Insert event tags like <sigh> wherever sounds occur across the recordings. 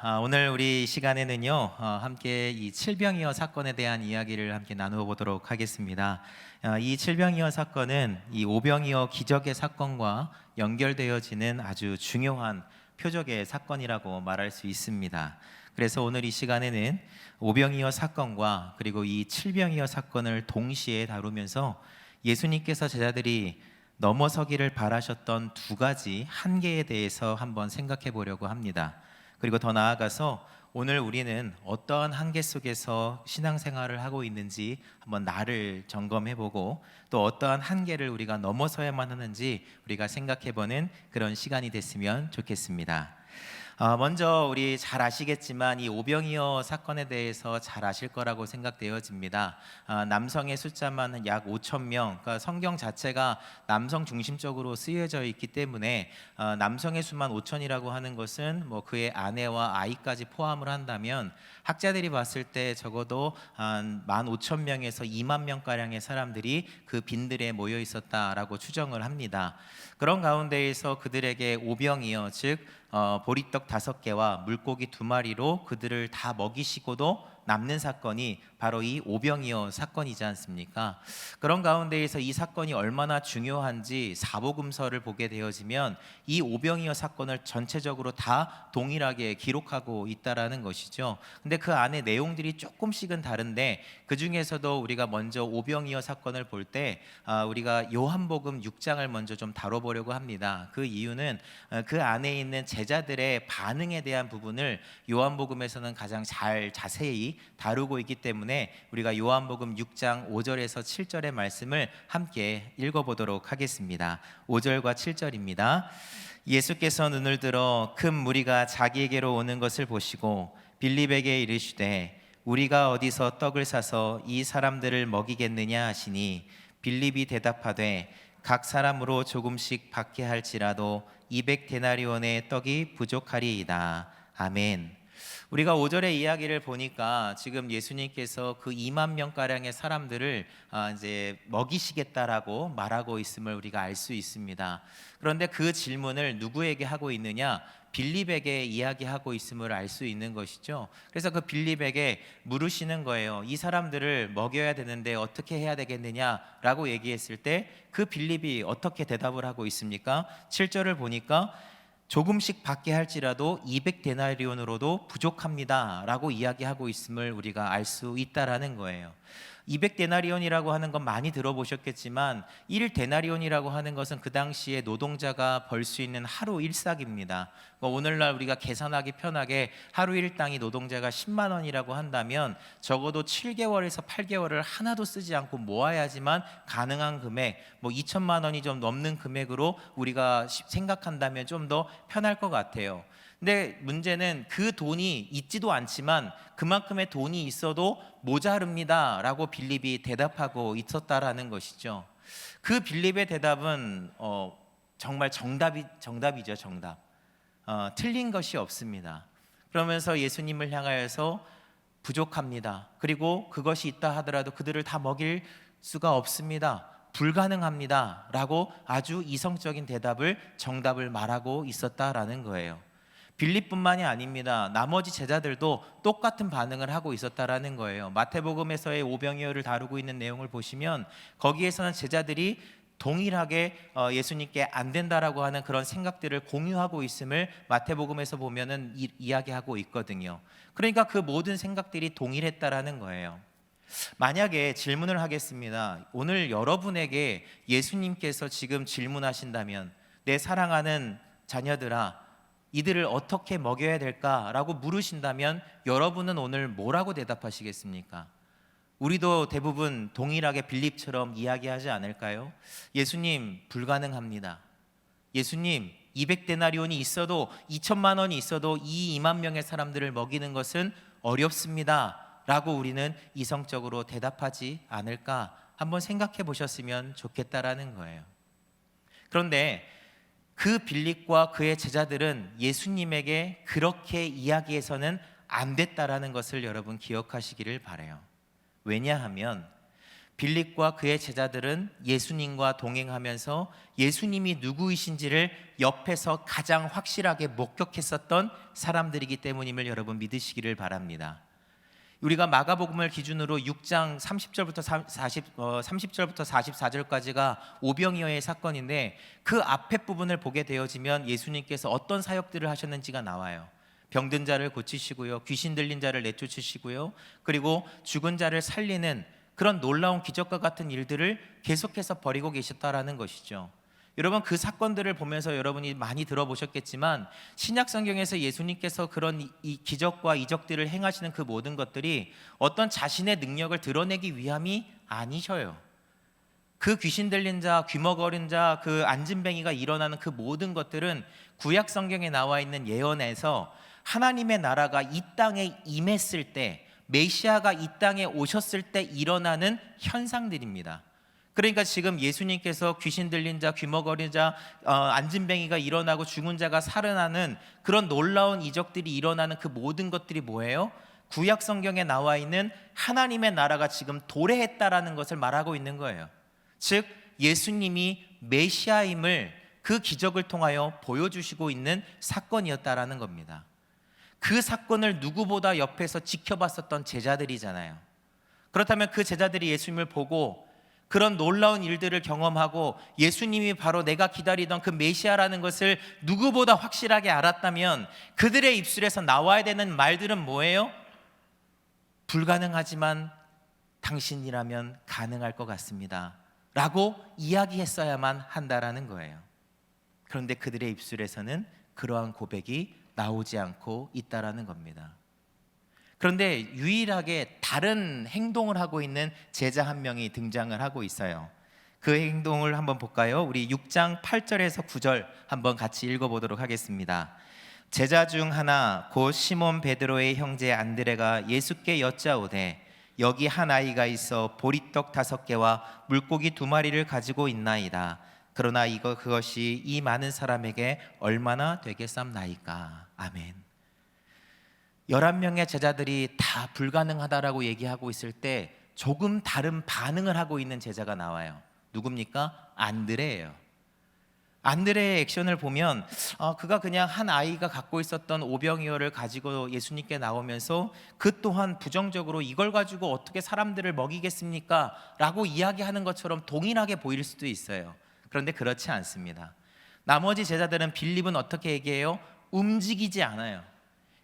아, 오늘 우리 시간에는요 어, 함께 이 칠병이어 사건에 대한 이야기를 함께 나누어 보도록 하겠습니다. 아, 이 칠병이어 사건은 이 오병이어 기적의 사건과 연결되어지는 아주 중요한 표적의 사건이라고 말할 수 있습니다. 그래서 오늘 이 시간에는 오병이어 사건과 그리고 이 칠병이어 사건을 동시에 다루면서 예수님께서 제자들이 넘어서기를 바라셨던 두 가지 한계에 대해서 한번 생각해 보려고 합니다. 그리고 더 나아가서 오늘 우리는 어떠한 한계 속에서 신앙생활을 하고 있는지 한번 나를 점검해 보고 또 어떠한 한계를 우리가 넘어서야만 하는지 우리가 생각해 보는 그런 시간이 됐으면 좋겠습니다. 아, 먼저 우리 잘 아시겠지만 이 오병이어 사건에 대해서 잘 아실 거라고 생각되어집니다. 아, 남성의 숫자만 약 5천 명, 그러니까 성경 자체가 남성 중심적으로 쓰여져 있기 때문에 아, 남성의 수만 5천이라고 하는 것은 뭐 그의 아내와 아이까지 포함을 한다면 학자들이 봤을 때 적어도 한 1만 5천 명에서 2만 명 가량의 사람들이 그 빈들에 모여 있었다라고 추정을 합니다. 그런 가운데에서 그들에게 오병이어 즉 어, 보리떡 다섯 개와 물고기 두 마리로 그들을 다 먹이시고도 남는 사건이 바로 이 오병이어 사건이지 않습니까? 그런 가운데에서 이 사건이 얼마나 중요한지 사복음서를 보게 되어지면 이 오병이어 사건을 전체적으로 다 동일하게 기록하고 있다라는 것이죠. 근데 그 안에 내용들이 조금씩은 다른데 그 중에서도 우리가 먼저 오병이어 사건을 볼때 아, 우리가 요한복음 6장을 먼저 좀 다뤄보려고 합니다. 그 이유는 어, 그 안에 있는 제자들의 반응에 대한 부분을 요한복음에서는 가장 잘 자세히 다루고 있기 때문에 우리가 요한복음 6장 5절에서 7절의 말씀을 함께 읽어보도록 하겠습니다. 5절과 7절입니다. 예수께서 눈을 들어 큰 무리가 자기에게로 오는 것을 보시고 빌립에게 이르시되 우리가 어디서 떡을 사서 이 사람들을 먹이겠느냐 하시니 빌립이 대답하되 각 사람으로 조금씩 받게 할지라도 200 데나리온의 떡이 부족하리이다. 아멘. 우리가 5절의 이야기를 보니까 지금 예수님께서 그 2만 명 가량의 사람들을 아, 이제 먹이시겠다라고 말하고 있음을 우리가 알 수 있습니다. 그런데 그 질문을 누구에게 하고 있느냐? 빌립에게 이야기하고 있음을 알 수 있는 것이죠. 그래서 그 빌립에게 물으시는 거예요. 이 사람들을 먹여야 되는데 어떻게 해야 되겠느냐라고 얘기했을 때 그 빌립이 어떻게 대답을 하고 있습니까? 7절을 보니까 조금씩 받게 할지라도 200데나리온으로도 부족합니다라고 이야기하고 있음을 우리가 알 수 있다라는 거예요. 200데나리온이라고 하는 건 많이 들어보셨겠지만 1데나리온이라고 하는 것은 그 당시에 노동자가 벌 수 있는 하루 일삭입니다. 그러니까 오늘날 우리가 계산하기 편하게 하루 일당이 노동자가 10만 원이라고 한다면 적어도 7개월에서 8개월을 하나도 쓰지 않고 모아야지만 가능한 금액, 뭐 2천만 원이 좀 넘는 금액으로 우리가 시- 생각한다면 좀 더 편할 것 같아요. 근데 문제는 그 돈이 있지도 않지만 그만큼의 돈이 있어도 모자릅니다라고 빌립이 대답하고 있었다라는 것이죠. 그 빌립의 대답은 어, 정말 정답이 정답이죠, 정답. 어, 틀린 것이 없습니다. 그러면서 예수님을 향하여서 부족합니다. 그리고 그것이 있다 하더라도 그들을 다 먹일 수가 없습니다. 불가능합니다. 라고 아주 이성적인 대답을 정답을 말하고 있었다라는 거예요. 빌립뿐만이 아닙니다. 나머지 제자들도 똑같은 반응을 하고 있었다라는 거예요. 마태복음에서의 오병이어를 다루고 있는 내용을 보시면 거기에서는 제자들이 동일하게 어, 예수님께 안 된다라고 하는 그런 생각들을 공유하고 있음을 마태복음에서 보면은 이, 이야기하고 있거든요. 그러니까 그 모든 생각들이 동일했다라는 거예요. 만약에 질문을 하겠습니다. 오늘 여러분에게 예수님께서 지금 질문하신다면 내 사랑하는 자녀들아 이들을 어떻게 먹여야 될까라고 물으신다면 여러분은 오늘 뭐라고 대답하시겠습니까? 우리도 대부분 동일하게 빌립처럼 이야기하지 않을까요? 예수님 불가능합니다. 예수님 200데나리온이 있어도 2천만 원이 있어도 이 2만 명의 사람들을 먹이는 것은 어렵습니다. 라고 우리는 이성적으로 대답하지 않을까 한번 생각해 보셨으면 좋겠다라는 거예요. 그런데 그 빌립과 그의 제자들은 예수님에게 그렇게 이야기해서는 안 됐다라는 것을 여러분 기억하시기를 바래요. 왜냐하면 빌립과 그의 제자들은 예수님과 동행하면서 예수님이 누구이신지를 옆에서 가장 확실하게 목격했었던 사람들이기 때문임을 여러분 믿으시기를 바랍니다. 우리가 마가복음을 기준으로 6장 30절부터 40 어, 30절부터 44절까지가 오병이어의 사건인데 그 앞에 부분을 보게 되어지면 예수님께서 어떤 사역들을 하셨는지가 나와요. 병든 자를 고치시고요. 귀신 들린 자를 내쫓으시고요. 그리고 죽은 자를 살리는 그런 놀라운 기적과 같은 일들을 계속해서 벌이고 계셨다라는 것이죠. 여러분 그 사건들을 보면서 여러분이 많이 들어보셨겠지만 신약 성경에서 예수님께서 그런 이- 이 기적과 이적들을 행하시는 그 모든 것들이 어떤 자신의 능력을 드러내기 위함이 아니셔요. 그 귀신 들린 자, 귀머거린 자, 그 안진뱅이가 일어나는 그 모든 것들은 구약 성경에 나와 있는 예언에서 하나님의 나라가 이 땅에 임했을 때 메시아가 이 땅에 오셨을 때 일어나는 현상들입니다. 그러니까 지금 예수님께서 귀신 들린 자, 귀머거린 자, 어, 안진뱅이가 일어나고 죽은 자가 살아나는 그런 놀라운 이적들이 일어나는 그 모든 것들이 뭐예요? 구약 성경에 나와 있는 하나님의 나라가 지금 도래했다라는 것을 말하고 있는 거예요. 즉 예수님이 메시아임을 그 기적을 통하여 보여주시고 있는 사건이었다라는 겁니다. 그 사건을 누구보다 옆에서 지켜봤었던 제자들이잖아요. 그렇다면 그 제자들이 예수님을 보고 그런 놀라운 일들을 경험하고 예수님이 바로 내가 기다리던 그 메시아라는 것을 누구보다 확실하게 알았다면 그들의 입술에서 나와야 되는 말들은 뭐예요? 불가능하지만 당신이라면 가능할 것 같습니다. 라고 이야기했어야만 한다라는 거예요. 그런데 그들의 입술에서는 그러한 고백이 나오지 않고 있다라는 겁니다. 그런데 유일하게 다른 행동을 하고 있는 제자 한 명이 등장을 하고 있어요. 그 행동을 한번 볼까요? 우리 6장 8절에서 9절 한번 같이 읽어 보도록 하겠습니다. 제자 중 하나 곧 시몬 베드로의 형제 안드레가 예수께 여짜오되 여기 한 아이가 있어 보리떡 다섯 개와 물고기 두 마리를 가지고 있나이다. 그러나 이거 그것이 이 많은 사람에게 얼마나 되겠삼나이까. 아멘. 11명의 제자들이 다 불가능하다라고 얘기하고 있을 때 조금 다른 반응을 하고 있는 제자가 나와요. 누굽니까? 안드레예요. 안드레의 액션을 보면 어, 그가 그냥 한 아이가 갖고 있었던 오병이어를 가지고 예수님께 나오면서 그 또한 부정적으로 이걸 가지고 어떻게 사람들을 먹이겠습니까? 라고 이야기하는 것처럼 동일하게 보일 수도 있어요. 그런데 그렇지 않습니다. 나머지 제자들은 빌립은 어떻게 얘기해요? 움직이지 않아요.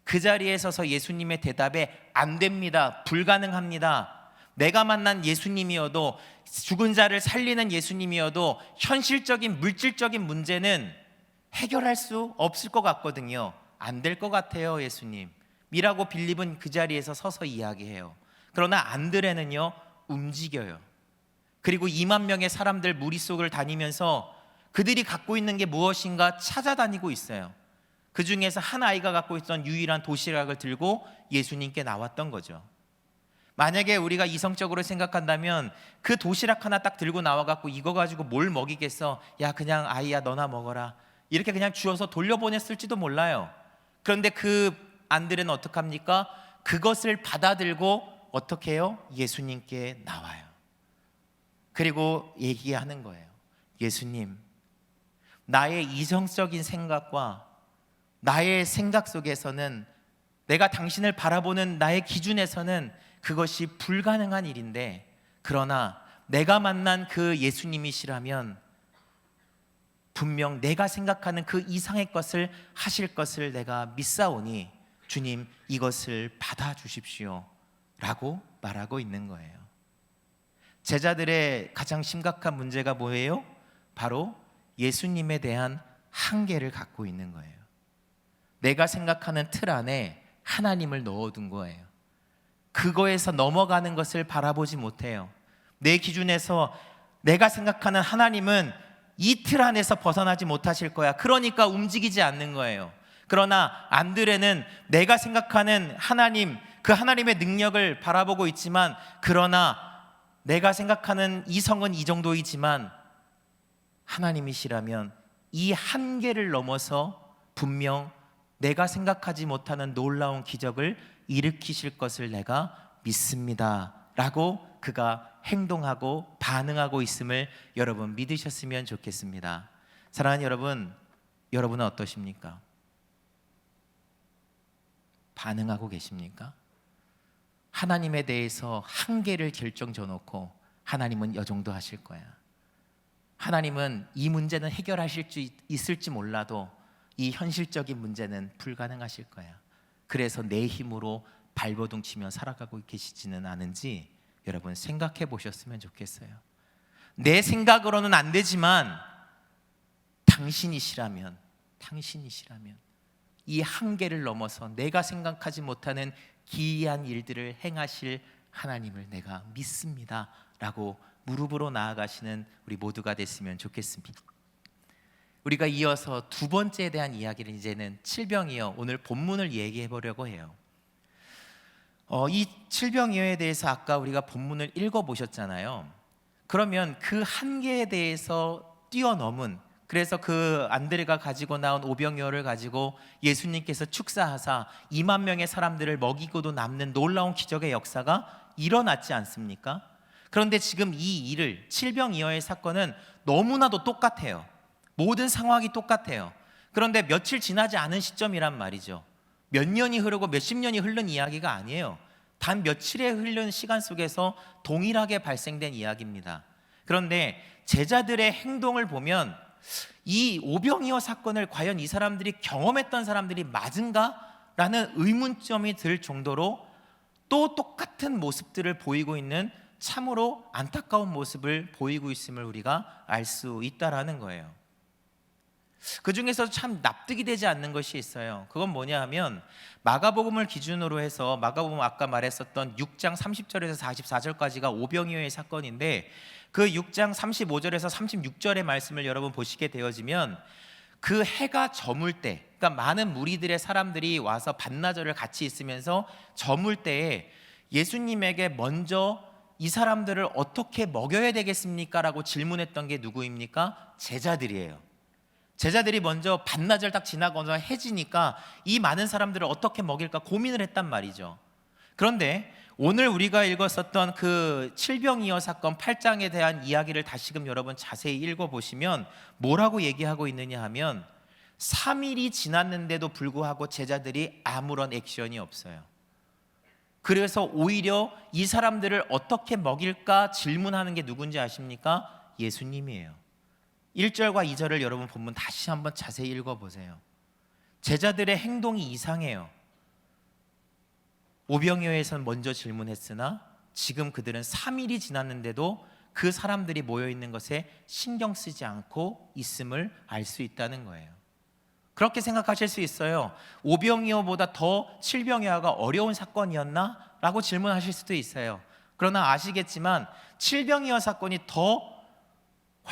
그 자리에 서서 예수님의 대답에 안 됩니다. 불가능합니다. 내가 만난 예수님이어도 죽은 자를 살리는 예수님이어도 현실적인 물질적인 문제는 해결할 수 없을 것 같거든요. 안 될 것 같아요, 예수님. 미라고 빌립은 그 자리에서 서서 이야기해요. 그러나 안드레는요, 움직여요. 그리고 2만 명의 사람들 무리 속을 다니면서 그들이 갖고 있는 게 무엇인가 찾아다니고 있어요. 그 중에서 한 아이가 갖고 있던 유일한 도시락을 들고 예수님께 나왔던 거죠. 만약에 우리가 이성적으로 생각한다면 그 도시락 하나 딱 들고 나와 갖고 이거 가지고 뭘 먹이겠어? 야 그냥 아이야 너나 먹어라. 이렇게 그냥 주어서 돌려보냈을지도 몰라요. 그런데 그 안들은 어떡합니까? 그것을 받아들고 어떻게 해요? 예수님께 나와요. 그리고 얘기하는 거예요. 예수님, 나의 이성적인 생각과 나의 생각 속에서는 내가 당신을 바라보는 나의 기준에서는 그것이 불가능한 일인데 그러나 내가 만난 그 예수님이시라면 분명 내가 생각하는 그 이상의 것을 하실 것을 내가 믿사오니 주님 이것을 받아 주십시오 라고 말하고 있는 거예요. 제자들의 가장 심각한 문제가 뭐예요? 바로 예수님에 대한 한계를 갖고 있는 거예요. 내가 생각하는 틀 안에 하나님을 넣어둔 거예요. 그거에서 넘어가는 것을 바라보지 못해요. 내 기준에서 내가 생각하는 하나님은 이 틀 안에서 벗어나지 못하실 거야. 그러니까 움직이지 않는 거예요. 그러나 안드레는 내가 생각하는 하나님, 그 하나님의 능력을 바라보고 있지만, 그러나 내가 생각하는 이성은 이 정도이지만, 하나님이시라면 이 한계를 넘어서 분명 내가 생각하지 못하는 놀라운 기적을 일으키실 것을 내가 믿습니다. 라고 그가 행동하고 반응하고 있음을 여러분 믿으셨으면 좋겠습니다. 사랑하는 여러분, 여러분은 어떠십니까? 반응하고 계십니까? 하나님에 대해서 한계를 결정져 놓고 하나님은 여 정도 하실 거야. 하나님은 이 문제는 해결하실 수 있- 있을지 몰라도 이 현실적인 문제는 불가능하실 거야. 그래서 내 힘으로 발버둥 치며 살아가고 계시지는 않은지 여러분 생각해 보셨으면 좋겠어요. 내 생각으로는 안 되지만 당신이시라면 당신이시라면 이 한계를 넘어서 내가 생각하지 못하는 기이한 일들을 행하실 하나님을 내가 믿습니다라고 무릎으로 나아가시는 우리 모두가 됐으면 좋겠습니다. 우리가 이어서 두 번째에 대한 이야기를 이제는 칠병이어 오늘 본문을 얘기해 보려고 해요. 어, 이 칠병이어에 대해서 아까 우리가 본문을 읽어 보셨잖아요. 그러면 그 한계에 대해서 뛰어넘은 그래서 그 안드레가 가지고 나온 오병이어를 가지고 예수님께서 축사하사 2만 명의 사람들을 먹이고도 남는 놀라운 기적의 역사가 일어났지 않습니까? 그런데 지금 이 일을 칠병이어의 사건은 너무나도 똑같아요. 모든 상황이 똑같아요. 그런데 며칠 지나지 않은 시점이란 말이죠. 몇 년이 흐르고 몇십 년이 흐른 이야기가 아니에요. 단 며칠에 흐른 시간 속에서 동일하게 발생된 이야기입니다. 그런데 제자들의 행동을 보면 이 오병이어 사건을 과연 이 사람들이 경험했던 사람들이 맞은가? 라는 의문점이 들 정도로 또 똑같은 모습들을 보이고 있는 참으로 안타까운 모습을 보이고 있음을 우리가 알 수 있다라는 거예요. 그 중에서 참 납득이 되지 않는 것이 있어요. 그건 뭐냐 하면 마가복음을 기준으로 해서 마가복음 아까 말했었던 6장 30절에서 44절까지가 오병이어의 사건인데 그 6장 35절에서 36절의 말씀을 여러분 보시게 되어지면 그 해가 저물 때, 그러니까 많은 무리들의 사람들이 와서 반나절을 같이 있으면서 저물 때에 예수님에게 먼저 이 사람들을 어떻게 먹여야 되겠습니까?라고 질문했던 게 누구입니까? 제자들이에요. 제자들이 먼저 반나절 딱 지나고서 해지니까 이 많은 사람들을 어떻게 먹일까 고민을 했단 말이죠. 그런데 오늘 우리가 읽었었던 그 칠병이어 사건 8장에 대한 이야기를 다시금 여러분 자세히 읽어 보시면 뭐라고 얘기하고 있느냐 하면 3일이 지났는데도 불구하고 제자들이 아무런 액션이 없어요. 그래서 오히려 이 사람들을 어떻게 먹일까 질문하는 게 누군지 아십니까? 예수님이에요. 1절과 2절을 여러분 본문 다시 한번 자세히 읽어 보세요. 제자들의 행동이 이상해요. 오병이어에선 먼저 질문했으나 지금 그들은 3일이 지났는데도 그 사람들이 모여 있는 것에 신경 쓰지 않고 있음을 알 수 있다는 거예요. 그렇게 생각하실 수 있어요. 오병이어보다 더 칠병이어가 어려운 사건이었나? 라고 질문하실 수도 있어요. 그러나 아시겠지만 칠병이어 사건이 더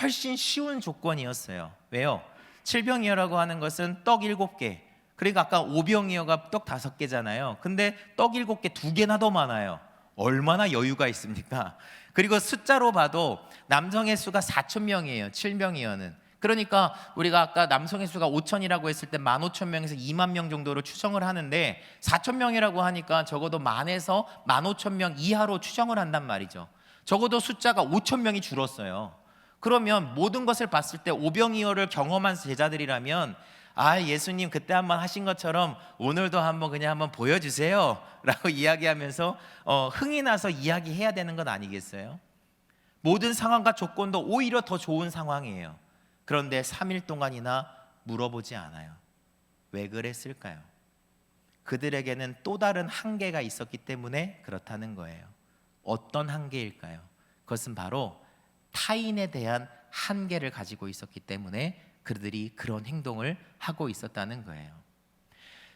훨씬 쉬운 조건이었어요. 왜요? 칠병이어라고 하는 것은 떡 일곱 개. 그러니까 아까 오병이어가 떡 다섯 개잖아요. 근데 떡 일곱 개 두 개나 더 많아요. 얼마나 여유가 있습니까? 그리고 숫자로 봐도 남성의 수가 4천 명이에요. 칠병이어는. 그러니까 우리가 아까 남성의 수가 5천이라고 했을 때 15,000명에서 2만 명 정도로 추정을 하는데 4천 명이라고 하니까 적어도 만에서 15,000명 이하로 추정을 한단 말이죠. 적어도 숫자가 5천 명이 줄었어요. 그러면 모든 것을 봤을 때 오병이어를 경험한 제자들이라면 아 예수님 그때 한번 하신 것처럼 오늘도 한번 그냥 한번 보여주세요라고 <laughs> 이야기하면서 어, 흥이 나서 이야기해야 되는 건 아니겠어요? 모든 상황과 조건도 오히려 더 좋은 상황이에요. 그런데 3일 동안이나 물어보지 않아요. 왜 그랬을까요? 그들에게는 또 다른 한계가 있었기 때문에 그렇다는 거예요. 어떤 한계일까요? 그것은 바로 타인에 대한 한계를 가지고 있었기 때문에 그들이 그런 행동을 하고 있었다는 거예요.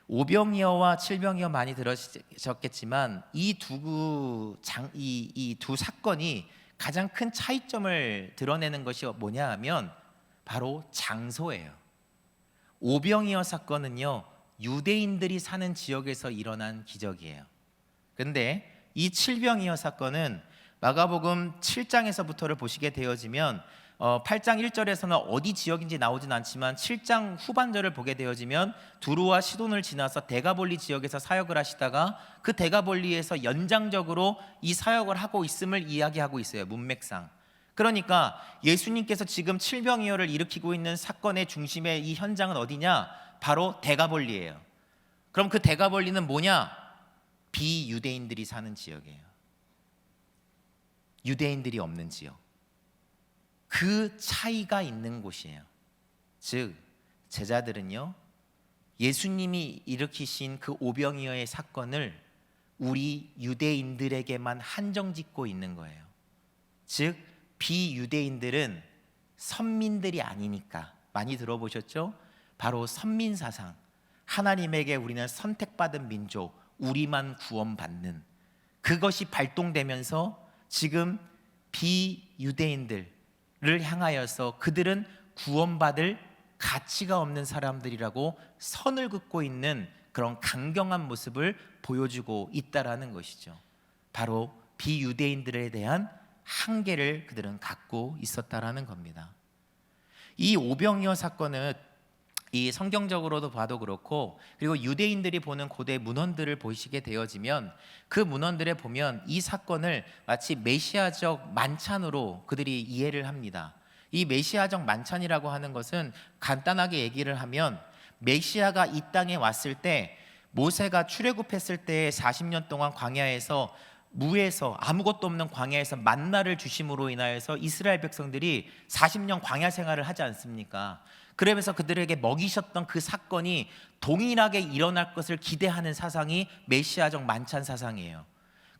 오병이어와 칠병이어 많이 들으셨겠지만 이두 이 두 사건이 가장 큰 차이점을 드러내는 것이 뭐냐 하면 바로 장소예요. 오병이어 사건은요 유대인들이 사는 지역에서 일어난 기적이에요. 근데 이 칠병이어 사건은 마가복음 7장에서부터를 보시게 되어지면 어, 8장 1절에서는 어디 지역인지 나오진 않지만 7장 후반절을 보게 되어지면 두루와 시돈을 지나서 데가볼리 지역에서 사역을 하시다가 그 데가볼리에서 연장적으로 이 사역을 하고 있음을 이야기하고 있어요. 문맥상. 그러니까 예수님께서 지금 칠병이어를 일으키고 있는 사건의 중심의 이 현장은 어디냐? 바로 데가볼리예요. 그럼 그 데가볼리는 뭐냐? 비유대인들이 사는 지역이에요. 유대인들이 없는 지역. 그 차이가 있는 곳이에요. 즉 제자들은요 예수님이 일으키신 그 오병이어의 사건을 우리 유대인들에게만 한정짓고 있는 거예요. 즉 비유대인들은 선민들이 아니니까 많이 들어보셨죠? 바로 선민 사상. 하나님에게 우리는 선택받은 민족, 우리만 구원받는 그것이 발동되면서 지금 비유대인들을 향하여서 그들은 구원받을 가치가 없는 사람들이라고 선을 긋고 있는 그런 강경한 모습을 보여주고 있다라는 것이죠. 바로 비유대인들에 대한 한계를 그들은 갖고 있었다라는 겁니다. 이 오병이어 사건은 이 성경적으로도 봐도 그렇고 그리고 유대인들이 보는 고대 문헌들을 보시게 되어지면 그 문헌들에 보면 이 사건을 마치 메시아적 만찬으로 그들이 이해를 합니다. 이 메시아적 만찬이라고 하는 것은 간단하게 얘기를 하면 메시아가 이 땅에 왔을 때 모세가 출애굽했을 때 40년 동안 광야에서 무에서 아무것도 없는 광야에서 만나를 주심으로 인하여서 이스라엘 백성들이 40년 광야 생활을 하지 않습니까? 그러면서 그들에게 먹이셨던 그 사건이 동일하게 일어날 것을 기대하는 사상이 메시아적 만찬 사상이에요.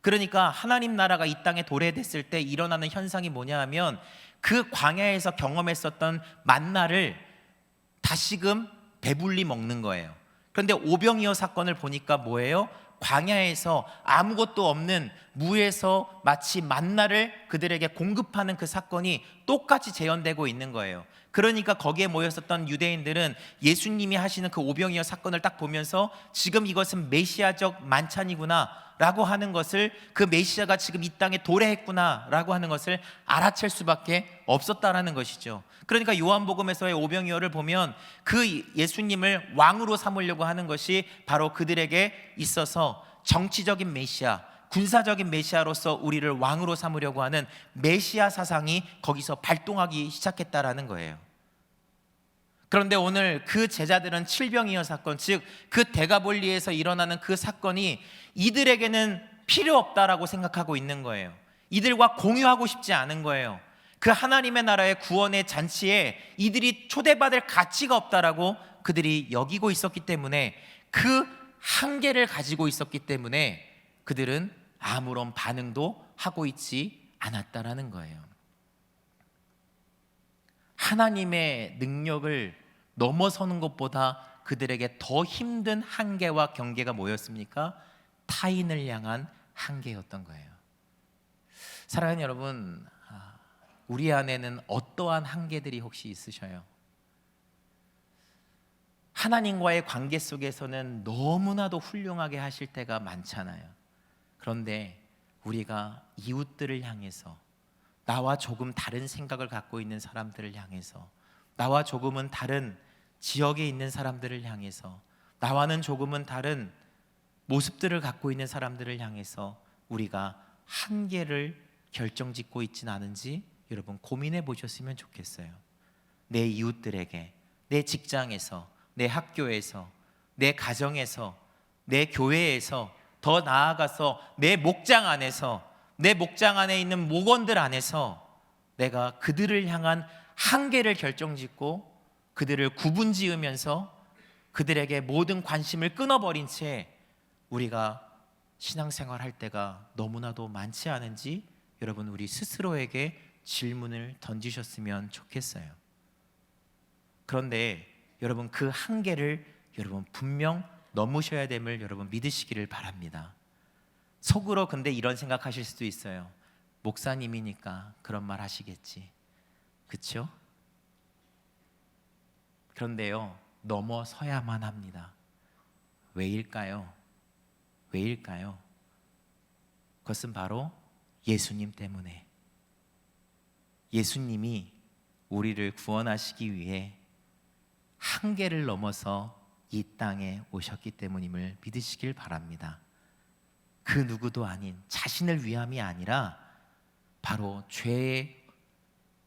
그러니까 하나님 나라가 이 땅에 도래됐을 때 일어나는 현상이 뭐냐 하면 그 광야에서 경험했었던 만나를 다시금 배불리 먹는 거예요. 그런데 오병이어 사건을 보니까 뭐예요? 광야에서 아무것도 없는 무에서 마치 만나를 그들에게 공급하는 그 사건이 똑같이 재현되고 있는 거예요. 그러니까 거기에 모였었던 유대인들은 예수님이 하시는 그 오병이어 사건을 딱 보면서 지금 이것은 메시아적 만찬이구나 라고 하는 것을 그 메시아가 지금 이 땅에 도래했구나라고 하는 것을 알아챌 수밖에 없었다라는 것이죠. 그러니까 요한복음에서의 오병이어를 보면 그 예수님을 왕으로 삼으려고 하는 것이 바로 그들에게 있어서 정치적인 메시아, 군사적인 메시아로서 우리를 왕으로 삼으려고 하는 메시아 사상이 거기서 발동하기 시작했다라는 거예요. 그런데 오늘 그 제자들은 칠병이어 사건, 즉 그 대가볼리에서 일어나는 그 사건이 이들에게는 필요 없다라고 생각하고 있는 거예요. 이들과 공유하고 싶지 않은 거예요. 그 하나님의 나라의 구원의 잔치에 이들이 초대받을 가치가 없다라고 그들이 여기고 있었기 때문에 그 한계를 가지고 있었기 때문에 그들은 아무런 반응도 하고 있지 않았다라는 거예요. 하나님의 능력을 넘어서는 것보다 그들에게 더 힘든 한계와 경계가 뭐였습니까? 타인을 향한 한계였던 거예요. 사랑하는 여러분, 아, 우리 안에는 어떠한 한계들이 혹시 있으셔요? 하나님과의 관계 속에서는 너무나도 훌륭하게 하실 때가 많잖아요. 그런데 우리가 이웃들을 향해서 나와 조금 다른 생각을 갖고 있는 사람들을 향해서 나와 조금은 다른 지역에 있는 사람들을 향해서 나와는 조금은 다른 모습들을 갖고 있는 사람들을 향해서 우리가 한계를 결정짓고 있지는 않은지 여러분 고민해 보셨으면 좋겠어요. 내 이웃들에게, 내 직장에서, 내 학교에서, 내 가정에서, 내 교회에서, 더 나아가서 내 목장 안에서, 내 목장 안에 있는 목원들 안에서 내가 그들을 향한 한계를 결정짓고 그들을 구분 지으면서 그들에게 모든 관심을 끊어버린 채 우리가 신앙생활 할 때가 너무나도 많지 않은지 여러분 우리 스스로에게 질문을 던지셨으면 좋겠어요. 그런데 여러분 그 한계를 여러분 분명 넘으셔야 됨을 여러분 믿으시기를 바랍니다. 속으로 근데 이런 생각하실 수도 있어요. 목사님이니까 그런 말 하시겠지. 그렇죠? 그런데요. 넘어서야만 합니다. 왜일까요? 왜일까요? 그것은 바로 예수님 때문에 예수님이 우리를 구원하시기 위해 한계를 넘어서 이 땅에 오셨기 때문임을 믿으시길 바랍니다. 그 누구도 아닌 자신을 위함이 아니라 바로 죄의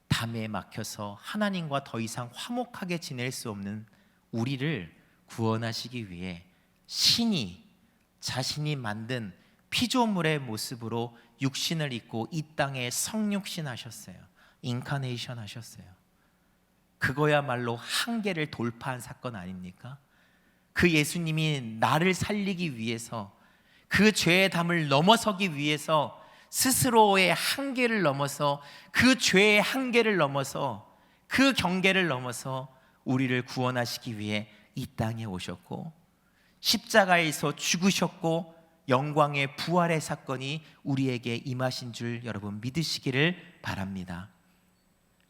담에 막혀서 하나님과 더 이상 화목하게 지낼 수 없는 우리를 구원하시기 위해 신이 자신이 만든 피조물의 모습으로 육신을 입고 이 땅에 성육신 하셨어요. 인카네이션 하셨어요. 그거야말로 한계를 돌파한 사건 아닙니까? 그 예수님이 나를 살리기 위해서 그 죄의 담을 넘어서기 위해서 스스로의 한계를 넘어서 그 죄의 한계를 넘어서 그 경계를 넘어서 우리를 구원하시기 위해 이 땅에 오셨고 십자가에서 죽으셨고 영광의 부활의 사건이 우리에게 임하신 줄 여러분 믿으시기를 바랍니다.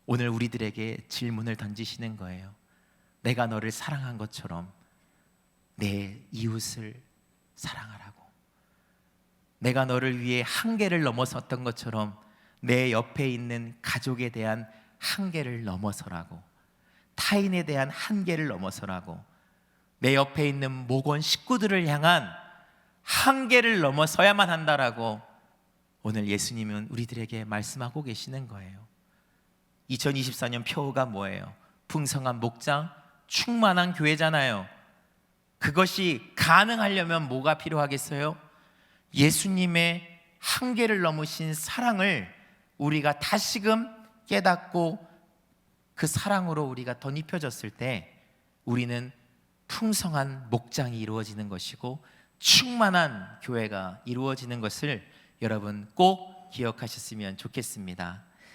오늘 우리들에게 질문을 던지시는 거예요. 내가 너를 사랑한 것처럼 내 이웃을 사랑하라고. 내가 너를 위해 한계를 넘어섰던 것처럼 내 옆에 있는 가족에 대한 한계를 넘어서라고. 타인에 대한 한계를 넘어서라고. 내 옆에 있는 모건 식구들을 향한 한계를 넘어서야만 한다라고 오늘 예수님은 우리들에게 말씀하고 계시는 거예요. 2024년 표어가 뭐예요? 풍성한 목장, 충만한 교회잖아요. 그것이 가능하려면 뭐가 필요하겠어요? 예수님의 한계를 넘으신 사랑을 우리가 다시금 깨닫고 그 사랑으로 우리가 덧입혀졌을 때 우리는 풍성한 목장이 이루어지는 것이고 충만한 교회가 이루어지는 것을 여러분 꼭 기억하셨으면 좋겠습니다.